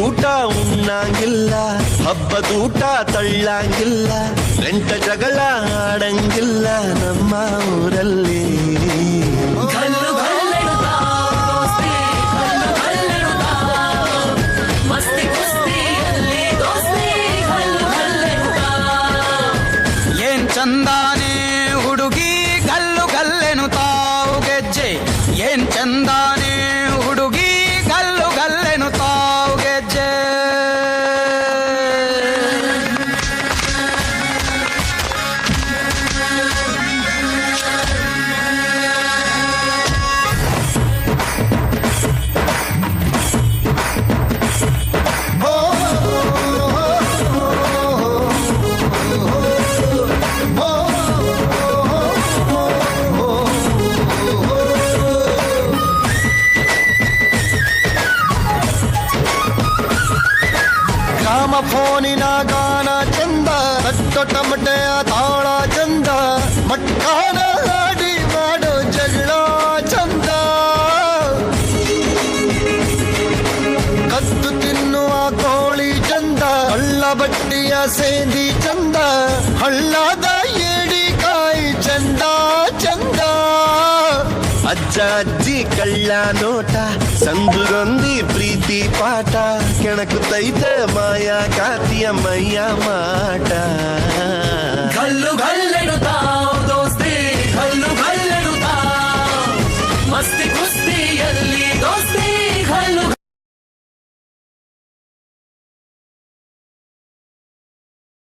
ಊಟ ಉಣ್ಣಂಗಿಲ್ಲ ಹಬ್ಬದೂಟ ತಳ್ಳಂಗಿಲ್ಲ ಗಂಟ ಜಗಳ ಆಡಂಗಿಲ್ಲ ನಮ್ಮ ಊರಲ್ಲಿ ಕಲ್ಲು ಕಲ್ಲೆನುತಾವ್ ದೋಸ್ತಿ ಕಲ್ಲು ಕಲ್ಲೆನುತಾವ್ ಮಸ್ತಿ ಕುಸ್ತಿಯಲ್ಲಿ ದೋಸ್ತಿ ಕಲ್ಲು ಕಲ್ಲೆನುತಾವ್ ಏನ್ ಚಂದಾನೆ ಹುಡುಗಿ ಗಲ್ಲು ಗಲ್ಲೆನು ತಾವು ಗೆಜ್ಜೆ ಏನ್ ಚಂದಾನೆ ಫೋನಿನ ಗಾನ ಚಂದ ತಟ್ಟೊ ಟಮಟೆಯ ತಾಳ ಚಂದ ಮಟ್ಟಾನ ಹಾಡಿ ಮಾಡೋ ಜಗಳ ಚಂದ. ಕದ್ದು ತಿನ್ನುವ ಕೋಳಿ ಚಂದ, ಹಳ್ಳ ಬಟ್ಟಿಯ ಸೇಂದಿ ಚಂದ, ಹಳ್ಳದ ಅಜ್ಜಾಜ್ಜಿ ಕಳ್ಳ ನೋಟ ಸಂದುರೊಂದಿ ಪ್ರೀತಿ ಪಾಠ ಕೆಣಕುತ್ತೈತ ಮಾಯಾ ಕಾತಿಯ ಮೈಯ ಮಾಟ ಕಲ್ಲು ಗಲ್ಲೆಡು ತಾವು ದೋಸ್ತಿ ಕಲ್ಲು ಗಲ್ಲೆಡು ತಾವು ಮಸ್ತಿ ಕುಸ್ತಿಯಲ್ಲಿ